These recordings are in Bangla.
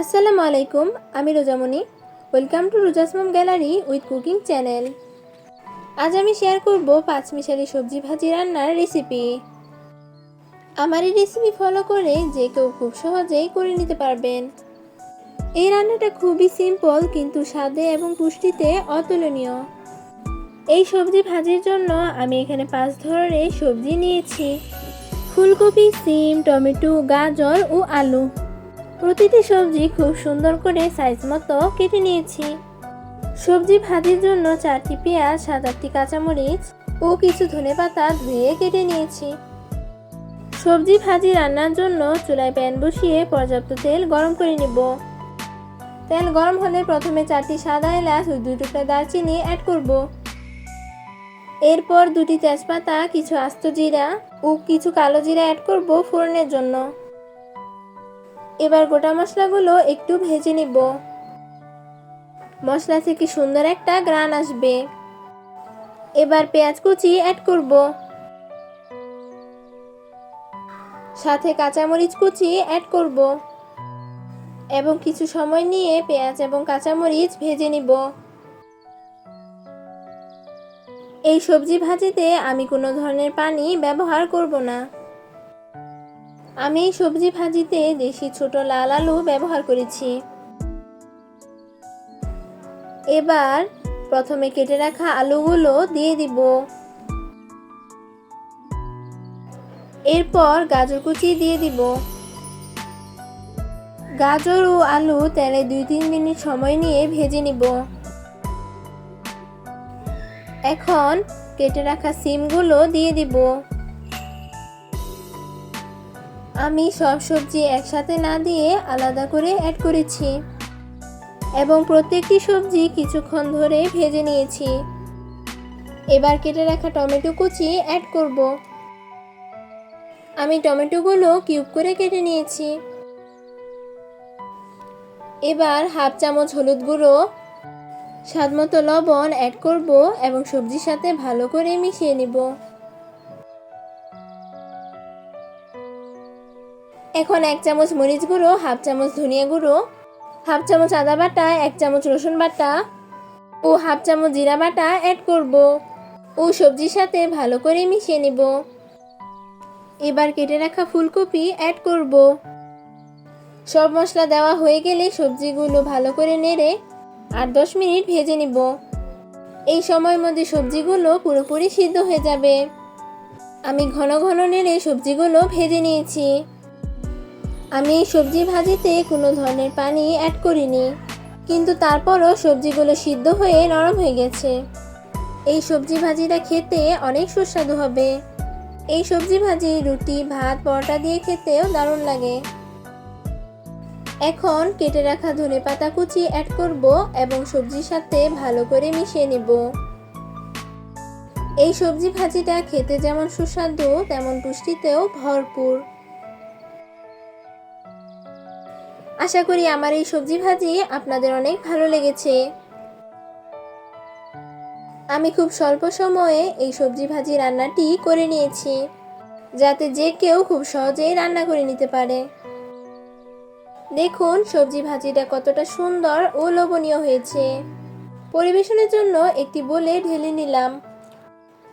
আসসালামু আলাইকুম, আমি রোজামণি। ওয়েলকাম টু রোজাসমম গ্যালারি উইথ কুকিং চ্যানেল। আজ আমি শেয়ার করব পাঁচমিশালি সবজি ভাজি রান্নার রেসিপি। আমার এই রেসিপি ফলো করে যে কেউ খুব সহজেই করে নিতে পারবেন। এই রান্নাটা খুবই সিম্পল, কিন্তু স্বাদে এবং পুষ্টিতে অতুলনীয়। এই সবজি ভাজির জন্য আমি এখানে পাঁচ ধরনের সবজি নিয়েছি। ফুলকপি, সিম, টমেটো, গাজর ও আলু। প্রতিটি সবজি খুব সুন্দর করে সাইজ মতো কেটে নিয়েছি। সবজি ভাজির জন্য চারটি পেঁয়াজ সাত আটটি কাঁচামরিচ ও কিছু ধনেপাতা ধুয়ে কেটে নিয়েছি। সবজি ভাজি রান্নার জন্য চুলায় প্যান বসিয়ে পর্যাপ্ত তেল গরম করে নেব। তেল গরম হলে প্রথমে চারটি সাদা এলাচ ও দুই টুকরা দারচিনি অ্যাড করব। এরপর দুটি তেজপাতা, কিছু আস্ত জিরা ও কিছু কালো জিরা অ্যাড করব ফোড়নের জন্য। এবার গোটা মশলাগুলো একটু ভেজে নিব। মশলা থেকে সুন্দর একটা গ্রান আসবে। এবার পেঁয়াজ কুচি অ্যাড করব। সাথে কাঁচামরিচ কুচি অ্যাড করব। এবং কিছু সময় নিয়ে পেঁয়াজ এবং কাঁচামরিচ ভেজে নিব। এই সবজি ভাজিতে আমি কোনো ধরনের পানি ব্যবহার করব না। আমি সবজি ভাজিতে দেশি ছোট লাল আলু ব্যবহার করেছি। এবার প্রথমে কেটে রাখা আলুগুলো দিয়ে দিব। এরপর গাজর কুচি দিয়ে দিব। গাজর ও আলু তেলে দুই তিন মিনিট সময় নিয়ে ভেজে নিব। এখন কেটে রাখা সিমগুলো দিয়ে দিব। আমি সব সবজি একসাথে না দিয়ে আলাদা করে অ্যাড করেছি। এবং প্রত্যেকটি সবজি কিছুক্ষণ ধরে ভেজে নিয়েছি। এবার কেটে রাখা টমেটো কুচি অ্যাড করব। আমি টমেটোগুলো কিউব করে কেটে নিয়েছি। এবার হাফ চামচ হলুদ গুঁড়ো, স্বাদমতো লবণ অ্যাড করব এবং সবজির সাথে ভালো করে মিশিয়ে নিব। এখন এক চামচ মরিচ গুঁড়ো, হাফ চামচ ধনিয়া গুঁড়ো, হাফ চামচ আদা বাটা, এক চামচ রসুন বাটা ও হাফ চামচ জিরা বাটা অ্যাড করব। ও সবজির সাথে ভালো করে মিশিয়ে নেব। এবার কেটে রাখা ফুলকপি অ্যাড করব। সব মশলা দেওয়া হয়ে গেলে সবজিগুলো ভালো করে নেড়ে আট দশ মিনিট ভেজে নিব। এই সময়ের মধ্যে সবজিগুলো পুরোপুরি সিদ্ধ হয়ে যাবে। আমি ঘন ঘন নেড়ে সবজিগুলো ভেজে নিয়েছি। আমি এই সবজি ভাজিতে কোনো ধরনের পানি অ্যাড করিনি, কিন্তু তারপরও সবজিগুলো সিদ্ধ হয়ে নরম হয়ে গেছে। এই সবজি ভাজিটা খেতে অনেক সুস্বাদু হবে। এই সবজি ভাজি, রুটি, ভাত, পরোটা দিয়ে খেতেও দারুণ লাগে। এখন কেটে রাখা ধনে পাতা কুচি অ্যাড করব এবং সবজির সাথে ভালো করে মিশিয়ে নেব। এই সবজি ভাজিটা খেতে যেমন সুস্বাদু, তেমন পুষ্টিতেও ভরপুর। আশা করি আমার এই সবজি ভাজি আপনাদের অনেক ভালো লেগেছে। আমি খুব স্বল্প সময়ে এই সবজি ভাজি রান্নাটি করে নিয়েছি, যাতে যে কেউ খুব সহজেই রান্না করে নিতে পারে। দেখুন, সবজি ভাজিটা কতটা সুন্দর ও লোভনীয় হয়েছে। পরিবেশনের জন্য একটি বলে ঢেলে নিলাম।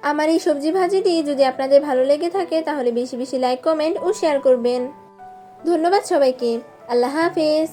আমার এই সবজি ভাজিটি যদি আপনাদের ভালো লেগে থাকে, তাহলে বেশি বেশি লাইক, কমেন্ট ও শেয়ার করবেন। ধন্যবাদ সবাইকে। আল্লাহ হাফেজ